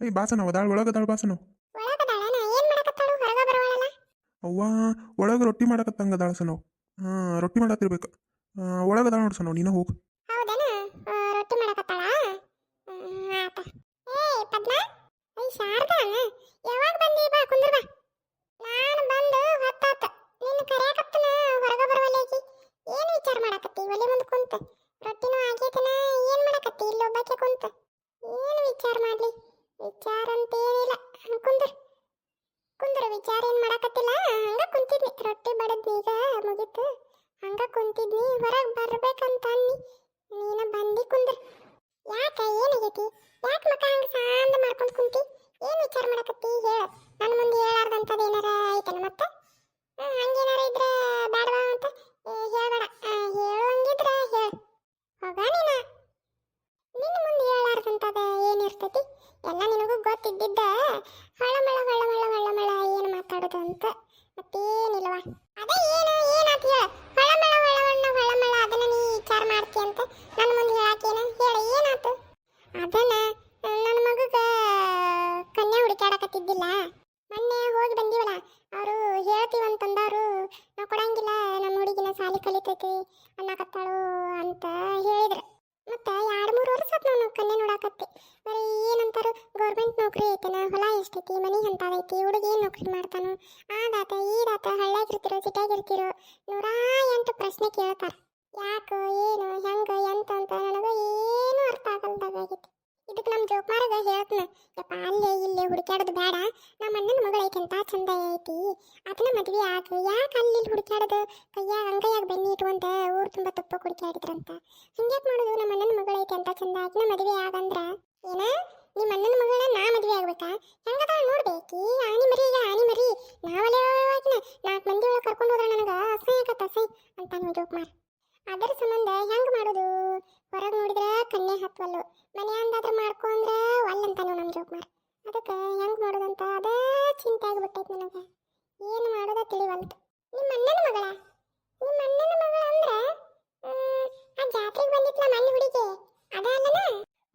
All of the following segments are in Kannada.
ಏಯ್ ಬಾಸನ ಅದಾಳ ಒಳಗದಾಳ ಬಾಸನ ಅವ್ವ ಒಳಗೆ ರೊಟ್ಟಿ ಮಾಡಕತ್ತಂಗ ಅದಾಳ ಹಾ ಹಾಂ ರೊಟ್ಟಿ ಮಾಡತ್ತಿರ್ಬೇಕು ಒಳಗದಾಳ ನೋಡು ನೀನು ಹೋಗು. ಹೌದೇನ? ರೊಟ್ಟಿ ಮಾಡಕತ್ತಾಳ? ಏ ಪದ್ಮ? ಐ ಶಾರದಾ? ಯಾವಾಗ ಬಂದಿ? ಬಾ ಕುಂದ್ರ ಬಾ. ನಾನು ಬಂದು ಹೊತ್ತಾತ. ನಿನ್ನ ಕರ್ಯಾಕತ್ತನ ಹೊರಗ ಬರವಲ್ಲೇಕಿ ಏನ್ ವಿಚಾರ ಮಾಡಕತ್ತಿ ಒಲೆ ಮುಂದೆ ಕುಂತ ರೊಟ್ಟಿನೂ ಆಗೈತನ ಏನ್ ಮಾಡಕತ್ತಿ ಇಲ್ಲೊಬ್ಬಾಕೆ ಕುಂತ ಏನು ವಿಚಾರ ಮಾಡ್ಲಿ ವಿಚಾರ ಅಂತ ಏನಿಲ್ಲ ಕುಂದ್ರ ಕುಂದ್ರ ವಿಚಾರ ಏನ್ ಮಾಡಕತ್ತಿಲ್ಲ ಹಂಗ ಕುಂತಿದ್ನಿ ಬಡದ್ನಿ ಈಗ ಮುಗೀತು. ಹಂಗ ಕುಂತಿದ್ನಿ ಹೊರಗ್ ಬರ್ಬೇಕಂತ ಅನ್ನಿ. ನೀನ ಬಂದಿ ಕುಂದ್ರ. ಯಾಕ ಏನಾಗೈತಿ ಯಾಕ ಮಕ್ಕ ಹಂಗ ಸಾಂದ ಮಾಡ್ಕೊಂಡ್ ಕುಂತಿ? ಏನ್ ವಿಚಾರ ಮಾಡಕತ್ತಿ? ಹೇಳ. ನನ್ನ ಮುಂದೆ ಹೇಳಾರ್ದಂತದ ಏನಾರ ಐತನ ಮತ್ತ? ಹಂಗೇನಾರ ಇದ್ರ ಬೇಡವಾ ಅಂತ? ಹೇಳ್ಬೇಡ. ಆ, ಹೇಳುವಂಗಿದ್ರ ಹೇಳ. ಹೋಗ ನೀನ. ನಿನ್ನ ಮುಂದೆ ಹೇಳಾರ್ದಂತದ ಏನಿರ್ತೈತಿ ಎಲ್ಲ ನಿನಗೂ ಗೊತ್ತಿದ್ದಿದ್ದ? ಹೊಳ್ಳಮಳ ಹೊಳ್ಳಮಳ ಹೊಳ್ಳಮಳ ಏನು ಮಾತಾಡೋದು ಅಂತ. ಮತ್ತೇನಿಲ್ವಾ ಅದೇ ಏನು, ಏನಾತ ಹೇಳ. ಹೊಳ್ಳಮಳ ಹೊಳ್ಳಮಣ್ಣ ಹೊಳ್ಳಮಳ ಅದನ್ನ ನೀ ವಿಚಾರ ಮಾಡ್ತಿ ಅಂತ ನನ್ನ ಮುಂದೆ ಹೇಳಾಕೇನ ಹೇಳ, ಏನಾತು? ಅದನ್ನ ನನ್ನ ಮಗಗ ಕನ್ಯಾ ಹುಡುಕಾಡಕತ್ತಿದ್ದಿಲ್ಲ ಮೊನ್ನೆ ಹೋಗಿ ಬಂದಿವಲ್ಲ ಅವರು ಹೇಳ್ತೀವಂತಂದವರು ನಾವು ಕೊಡಂಗಿಲ್ಲ ನಮ್ಮ ಹುಡುಗಿನ ಸಾಲಿ ಕಲಿತೈತಿ ಅನ್ನಕತ್ತಾಳು ಅಂತ ಹೇಳಿದ್ರು. ಮತ್ತೆ ಎರಡು ಮೂರು ವರ್ಷ ಆತ್ ನಾನು ಕನ್ಯಾ ನೋಡಾಕತ್ತಿ. ಬರೀ ಏನಂತಾರು ಗೌರ್ಮೆಂಟ್ ನೌಕರಿ ಐತೆನ, ಹೊಲ ಎಷ್ಟೈತಿ, ಮನಿ ಅಂತದೈತಿ ಹುಡುಗ ಏನು ನೌಕರಿ ಮಾಡ್ತಾನು, ಆದಾತ, ಈದಾತ ಹಳ್ಳ್ಯಾಗಿರ್ತಿರೋ ಸಿಟ್ಯಾಗಿರ್ತಿರೋ ನೂರಾ ಎಂಟು ಪ್ರಶ್ನೆ ಕೇಳ್ತಾರ. ಯಾಕೋ, ಏನು, ಹೆಂಗೆ, ಎಂತ ಅಂತ ನನಗೆ ಏನು ಅರ್ಥ ಆಗಲ್ದಾಗೈತಿ ಇದಕ್ಕೆ ನಮ್ಮ ಜೋಕ್ಮಾರಗ ಹೇಳ್ತನ, ಯಪ್ಪ, ಅಲ್ಲೇ ಇಲ್ಲೇ ಬೇಡ. ನಮ್ಮ ಅಣ್ಣನ ಮಗಳ ಚಂದ ಐತಿ. ಅದನ್ನ ಮದ್ವೆ ಆಗ ಯಾಕೆ ಅಲ್ಲಿ ಹುಡುಕ್ಯಾಡೋದು? ಕೈಯಾಗ ಅಂಗೈಯಾಗ ಬೆನ್ನಿ ಇಟ್ಕೊಂತ ಊರು ತುಂಬ ತುಪ್ಪ ಕುಡಿಕ್ಯಾಡಿದ್ರಂತ. ಹಂಗ್ಯಾಕ್ ಮಾಡೋದು ನಮ್ಮ ಅಣ್ಣನ ಮಗಳ ಅಂತ ಚಂದ ಆಕಿನ ಮದ್ವೆ ಆಗಂದ್ರ? ಏನ? ನಿಮ್ಮ ಅಣ್ಣನ ಮಗಳ ನಾ ಮದ್ವೆ ಆಗ್ಬೇಕಾ? ಹೆಂಗದ ನೋಡ್ಬೇಕಿ? ಆನಿ ಮರಿ ಈಗ ಆನಿ ಮರಿ. ನಾವಲ್ಲೇ ನಾಲ್ಕು ಮಂದಿ ಒಳಗೆ ಕರ್ಕೊಂಡು ಹೋದ್ರ ನನಗೆ ಅಸಹ್ಯ ಆಗತ್ತೆ, ಅಸಹ್ಯ. ಅಂತ ನಮ್ಮ ಜೋಕ್ಮಾರ್ ಅದರ ಸಂಬಂಧ ಹೆಂಗ್ ಮಾಡೋದು? ಹೊರಗೆ ನೋಡಿದ್ರೆ ಕನ್ನೆ ಹತ್ವಲ್ಲು. ಮನೆ ಅಂದಾದ್ರೆ ಮಾಡ್ಕೊಂಡ್ರೆ ಅಂದ್ರೆ ಒಲ್ ಜೋಕ್ ನಮ್ಮ ಜೋಕ್ಮಾರ್ ಅದಕ್ಕೆ ಹೆಂಗ್ ಮಾಡೋದಂತ ಅದೇ ಚಿಂತೆ ಆಗಿಬಿಟ್ಟೈತೆ ನನಗೆ. ಏನು ಮಾಡೋದ ತಿಳಿವಲ್ತು. ನಿಮ್ಮ ಅಣ್ಣನ ಮಗಳ? ನಿಮ್ಮ ಅಣ್ಣನ ಮಗಳ ಅಂದ್ರೆ ಆ ಜಾತ್ರೆಗೆ ಬಂದಿತ್ಲ ಮಣ್ಣು ಹುಡುಗಿ? ಅದ ಅಲ್ಲನ?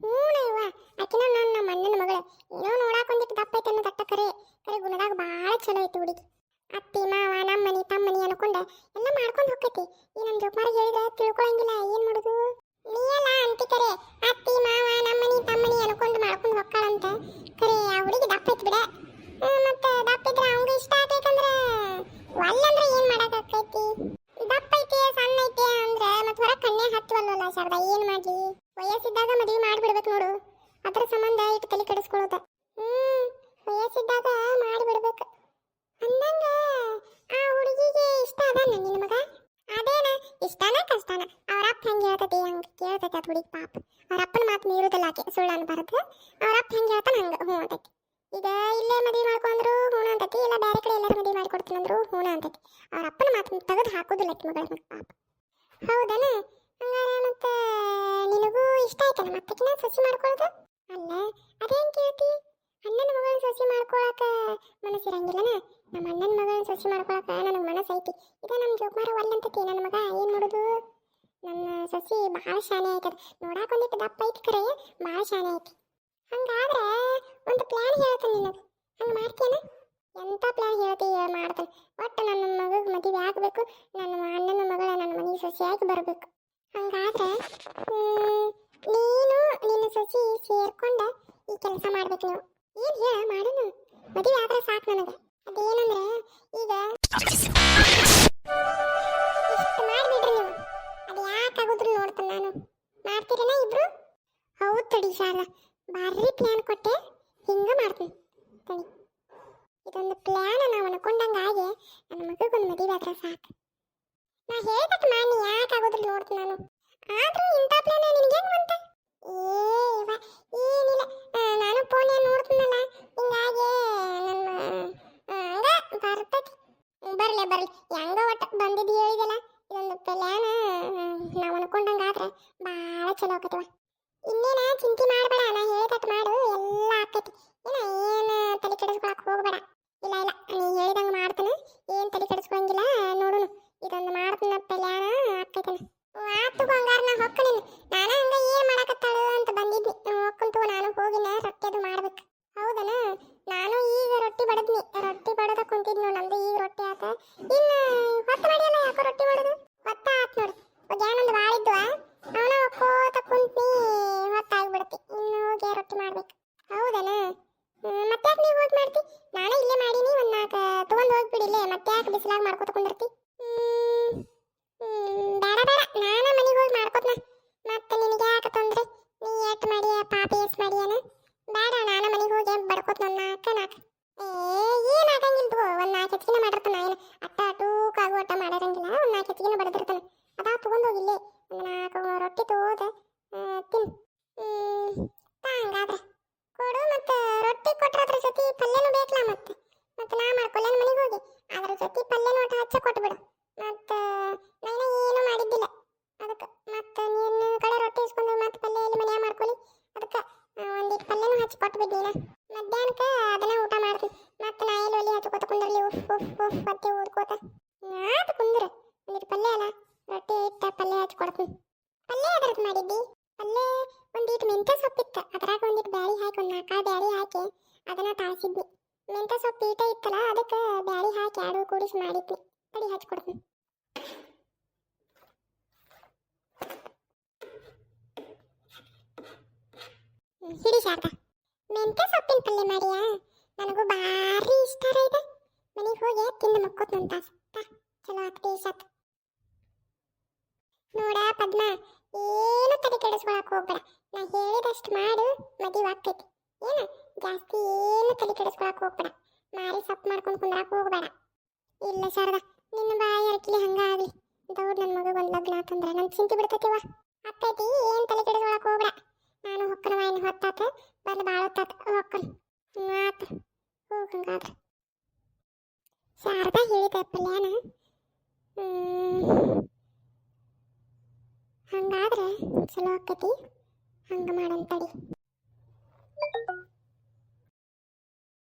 ಹ್ಞೂನವ್ವ ಆಕಿನ ನಾನು ನಮ್ಮ ಅಣ್ಣನ ಮಗಳು. ಏನೋ ನೋಡಾಕ ದಪ್ಪ ಐತೆ ಅನ್ನೋದು ಕರೆ. ಕರೆ ಗುಣದಾಗ ಭಾಳ ಚಲೋ ಐತೆ ಹುಡುಗಿ. ಅತ್ತಿ, ಮಾವ, ನಮ್ಮನಿ, ತಮ್ಮನಿ ಅನ್ಕೊಂಡ ಎಲ್ಲ ಮಾಡ್ಕೊಂಡು ಹೋಗ್ತೈತಿ ಈ ನಮ್ಮ ಜೋಕ್ಮಾರ ಹೇಳಿದ್ರೆ ತಿಳ್ಕೊಳಂಗಿಲ್ಲ. ಏನ್ ಮಾಡುದು? ನೀಯಲ್ಲ ಅಂತಿ ಕರೆ ಅತ್ತಿ ಮಾವ ನಮ್ಮನಿ ತಮ್ಮನಿ ಅನ್ಕೊಂಡು ಮಾಡ್ಕೊಂಡು ಹೋಗ್ತಾಳಂತ ಕರೆ ಆ ಹುಡುಗಿ ದಪ್ಪ ಐತಿ ಬಿಡ ಹ್ಮ್, ಮತ್ತೆ ದಪ್ಪ ಇದ್ರೆ ಅವಂಗ ಇಷ್ಟ ಆಗ್ತೈತಂದ್ರ ಒಲ್ಲಂದ್ರೆ ಏನ್ ಮಾಡಕ್ಕಾಕೈತಿ ದಪ್ಪ ಐತಿ ಸಣ್ಣ ಐತಿ ಅಂದ್ರೆ ಮತ್ತೆ ಹೊರ ಕನ್ಯೆ ಹತ್ತುವಲ್ಲ ಶಾರದಾ ಏನ್ ಮಾಡ್ಲಿ? ವಯಸ್ಸಿದ್ದಾಗ ಮದುವೆ ಮಾಡ್ಬಿಡ್ಬೇಕು ನೋಡು. ಅದ್ರ ಸಂಬಂಧ ಇಟ್ಟು ತಲೆ ಕೆಡಿಸ್ಕೊಳ್ಳೋದ. ಹ್ಮ್, ವಯಸ್ಸಿದ್ದಾಗ ಮಾಡ್ಬಿಡ್ಬೇಕು. ಅಂದಂಗ ಆ ಹುಡುಗಿಗೆ ಇಷ್ಟ ಅದಾನ ನಿನ್ನ ಮಗ? ಅದೇನ, ಇಷ್ಟನ ಕಷ್ಟನ? ಅವ್ರ ಅಪ್ಪ ಹೆಂಗೆ ಹೇಳ್ತತಿ, ಹಂಗೆ ಕೇಳ್ತತಿ ಅದು ಹುಡುಗಿ ಪಾಪ. ಅವ್ರ ಅಪ್ಪನ ಮಾತು ಮೀರುದಲ್ಲ ಆಕೆ, ಸುಳ್ಳು ಅನ್ಬಾರ್ದು. ಅವ್ರ ಅಪ್ಪ ಹೆಂಗೆ ಹೇಳ್ತಾನ ಹಂಗೆ, ಹ್ಞೂ ಈಗ ಇಲ್ಲೇ ಮದುವೆ ಮಾಡ್ಕೊಂಡ್ರು ಹೂಣ ಅಂತತಿ, ಇಲ್ಲ ಬೇರೆ ಕಡೆ ಎಲ್ಲಾರು ಮದುವೆ ಮಾಡ್ಕೊಡ್ತೀನಿ ಅಂದ್ರು ಹೂಣ ಅಂತತಿ. ಅವ್ರ ಅಪ್ಪನ ಮಾತು ತೆಗೆದು ಹಾಕೋದಿಲ್ಲ ಮಗಳ ಪಾಪ. ಹೌದನ? ಹಂಗಾರೆ ಮತ್ತೆ ನಿನಗೂ ಇಷ್ಟ ಆಯ್ತಲ್ಲ? ಮತ್ತಕಿನ ಸಸಿ ಮಾಡ್ಕೊಳ್ಳೋದು ಅಲ್ಲ, ಅದೇನ್ ಕೇಳ್ತಿ? ಅಣ್ಣನ ಮಗಳನ್ನ ಸಸಿ ಮಾಡ್ಕೊಳಕ ಮನಸ್ಸಿರಂಗಿಲ್ಲನ? ನಮ್ಮ ಅಣ್ಣನ ಮಗಳನ್ನ ಸಸಿ ಮಾಡ್ಕೊಳಕ ನನಗೆ ಮನಸ್ಸು ಐತಿ ಇದ ನಮ್ಮ ಜೋಕುಮಾರ ಒಲ್ಲಂತತಿ ನನ್ನ ಮಗ, ಏನು ಮಾಡೋದು? ನನ್ನ ಸಸಿ ಭಾಳ ಶಾನೆ ಆಯ್ತದ. ನೋಡಾಕ ದಪ್ಪ ಐತಿ ಕರೆ, ಭಾಳ ಶಾನೆ ಐತಿ ಹಂಗಾದ್ರೆ ಒಂದು ಪ್ಲಾನ್ ಹೇಳ್ತಾನೆ ನಿನಗೆ. ಹಂಗೆ ಮಾಡ್ತೀಯನ? ಎಂಥ ಪ್ಲಾನ್ ಹೇಳ್ತಿ ಮಾಡ್ತಾನೆ. ಒಟ್ಟು ನನ್ನ ಮಗಗೆ ಮದುವೆ ಆಗಬೇಕು, ನನ್ನ ಅಣ್ಣನ ಮಗಳ ನನ್ನ ಮನೆಗೆ ಸಸಿಯಾಗಿ ಬರಬೇಕು. ಹಂಗಾದ್ರೆ ನೀನು ನಿನ್ನ ಸಸಿ ಸೇರ್ಕೊಂಡ ಈ ಕೆಲಸ ಮಾಡ್ಬೇಕು ನೀವು. ಏನು ಹೇಳ ಮಾಡೋನು ಮದುವೆ ಆದ್ರೆ ಸಾಕು ನನಗೆ. ಅದೇನಂದ್ರೆ, ಈಗ ಇಷ್ಟು ಮಾಡಿಬಿಡ್ರಿ ನೀವು. ಅದು ಯಾಕಾಗೋದ್ರು ನೋಡ್ತಾನೆ ನಾನು. ಮಾಡ್ತೀರೇನ ಇಬ್ರು? ಹೌದು ತಡಿ ಶಾಲ ಪ್ಲಾನ್ ಕೊಟ್ಟೆ, ಹಿಂಗ ಮಾಡ್ತೀನಿ. ತಡಿ. ಇದೊಂದು ಪ್ಲಾನ್ ನಾವು ಅನ್ಕೊಂಡಂಗಾಗೆ ನನ್ನ ಮಗಗೊಂದು ಮದುವೆ ಆದ್ರೆ ಸಾಕು. ನಾ ಹೇಳ್ದಕ್ಕೆ ಮಾಡಿ ಯಾಕಾಗೋದ್ರಲ್ಲಿ ನೋಡ್ತೀನಿ ನಾನು. ಆದ್ರೂ ಇಂಥ ಪ್ಲಾನ್ ನಿನಗೆ ಹೆಂಗ್ ಬಂತ? ಏ, ಇವ, ಏನಿಲ್ಲ. ನಾನು ಫೋನ್ ನೋಡ್ತೀನಲ್ಲ, ಹಿಂಗಾಗಿ ನನ್ನ ಹಂಗ ಬರ್ತೈತಿ ಬರ್ಲಿ ಬರ್ಲಿ. ಹೆಂಗ ಒಟ್ಟ ಬಂದಿದ್ದು ಹೇಳಿದಲ್ಲ ಇದೊಂದು ಪ್ಲಾನ್ ನಾವು ಅನ್ಕೊಂಡಂಗ ಆದ್ರೆ ಭಾಳ ಚಲೋ ಆಕತಿವ ಇನ್ನೇನ ಚಿಂತೆ ಮಾಡಬೇಡ, ನಾ ಹೇಳಿದಟ್ಟು ಮಾಡು, ಎಲ್ಲ ಆಕೈತಿ. ಏನ ಏನು ತಲೆ ಕೆಡಿಸ್ಕೊಳಕ್ ಹೋಗ್ಬೇಡ. ಹೋತ್ ನನ್ನ ನಾಲ್ಕ ನಾಕ ಏ, ಏನು ಆಗಂಗಿಲ್ಲ ಬಿಡು ಒಂದು ನಾಲ್ಕು ಹೆಚ್ಚಿಗೆ ಮಾಡಿರ್ತಾನ ಏನು? ಅಟ್ಟ ಅಟೂಕ ಆಗೋ ಅಟ್ಟ ಮಾಡಿರಂಗಿಲ್ಲ, ಒಂದು ನಾಲ್ಕು ಹೆಚ್ಚಿಗೆ ಬಡದಿರ್ತಾನೆ. ಅದಾ ತೊಗೊಂಡು ಹೋಗಿ ಇಲ್ಲೇ. ಒಂದು ನಾಲ್ಕು ರೊಟ್ಟಿ ತಗೋದ. ತಿನ್. ಹಂಗಾದ್ರೆ. ಕೊಡು ಮತ್ತು ರೊಟ್ಟಿ ಕೊಟ್ಟರ ಅದ್ರ ಜೊತೆ ಪಲ್ಯನೂ ಬೇಕಲ್ಲ ಮತ್ತು ರೊಟ್ಟಿ ಇಟ್ಟ ಪಲ್ಯ ಹಚ್ಚಿ ಕೊಡ್ತೀನಿ. ಪಲ್ಯ ಅದ್ರದ್ದು ಮಾಡಿದ್ದಿ? ಪಲ್ಯ ಒಂದಿಟ್ಟು ಮೆಂತ್ಯ ಸೊಪ್ಪಿತ್ತು ಅದ್ರಾಗ ಒಂದಿಟ್ಟು ಬ್ಯಾಳಿ ಹಾಕಿ, ಒಂದು ನಾಲ್ಕಾಳು ಬ್ಯಾಳಿ ಹಾಕಿ ಅದನ್ನ ತಾಳ್ಸಿದ್ನಿ. ಮೆಂತ್ಯ ಸೊಪ್ಪು ಈಟ ಇತ್ತಲ್ಲ, ಅದಕ್ಕೆ ಬ್ಯಾಳಿ ಹಾಕಿ ಎರಡು ಕೂಡಿಸಿ ಮಾಡಿದ್ನಿ. ತಡಿ ಹಚ್ಚಿ ಕೊಡ್ತೀನಿ. ಹಿಡಿ ಶಾರದಾ. ಮೆಂತ್ಯ ಸೊಪ್ಪಿನ ಪಲ್ಯ ಮಾಡಿಯಾ? ನನಗೂ ಭಾರಿ ಇಷ್ಟ ಇದು. ಮನೆಗೆ ಹೋಗಿ ತಿಂದು ಮಕ್ಕೋತ್ನಂತ. ಚಲೋ ಆತ್ರಿ ಸತ್. ನೋಡ ಪದ್ಮ, ಏನು ತಲೆ ಕೆಡಿಸ್ಕೊಳಕ್ ಹೋಗ್ಬೇಡ. ನಾ ಹೇಳಿದಷ್ಟು ಮಾಡು, ಮದುವೆ ಆಕ್ಕೈತಿ ಏನ? ಜಾಸ್ತಿ ಏನು ತಲೆ ಕೆಡಿಸ್ಕೊಳಕ್ ಹೋಗ್ಬೇಡ. ಮಾರಿ ಸಪ್ ಮಾಡ್ಕೊಂಡು ಕುಂದ್ರಾಕ್ ಹೋಗ್ಬೇಡ. ಇಲ್ಲ ಶಾರದ, ನಿನ್ನ ಬಾಯಿ ಅರ್ಕಿಲಿ ಹಂಗ ಆಗ್ಲಿ. ದೌಡ್ ನನ್ನ ಮಗ ಒಂದು ಲಗ್ನ ಆತಂದ್ರೆ ನನ್ ಚಿಂತೆ ಬಿಡ್ತೈತಿವ ಅತ್ತೈತಿ, ಏನ್ ತಲೆ ಕೆಡಿಸ್ಕೊಳಕ್ ಹೋಗ್ಬೇಡ. ನಾನು ಹೊಕ್ಕನ ವಾಯಿನ ಹೊತ್ತಾತ ಬಂದು ಭಾಳ ಹೊತ್ತಾತ ಹೊಕ್ಕನ್. ಮಾತ. ಹೋಗ್ ಹಂಗಾದ್ರೆ. ಶಾರದಾ ಹೇಳಿದ ಪಲ್ಯಾನ ಹ್ಮ್. ಹಂಗಾದ್ರೆ ಚಲೋ ಆಕತಿ. ಹಂಗೆ ಮಾಡಂತಡಿ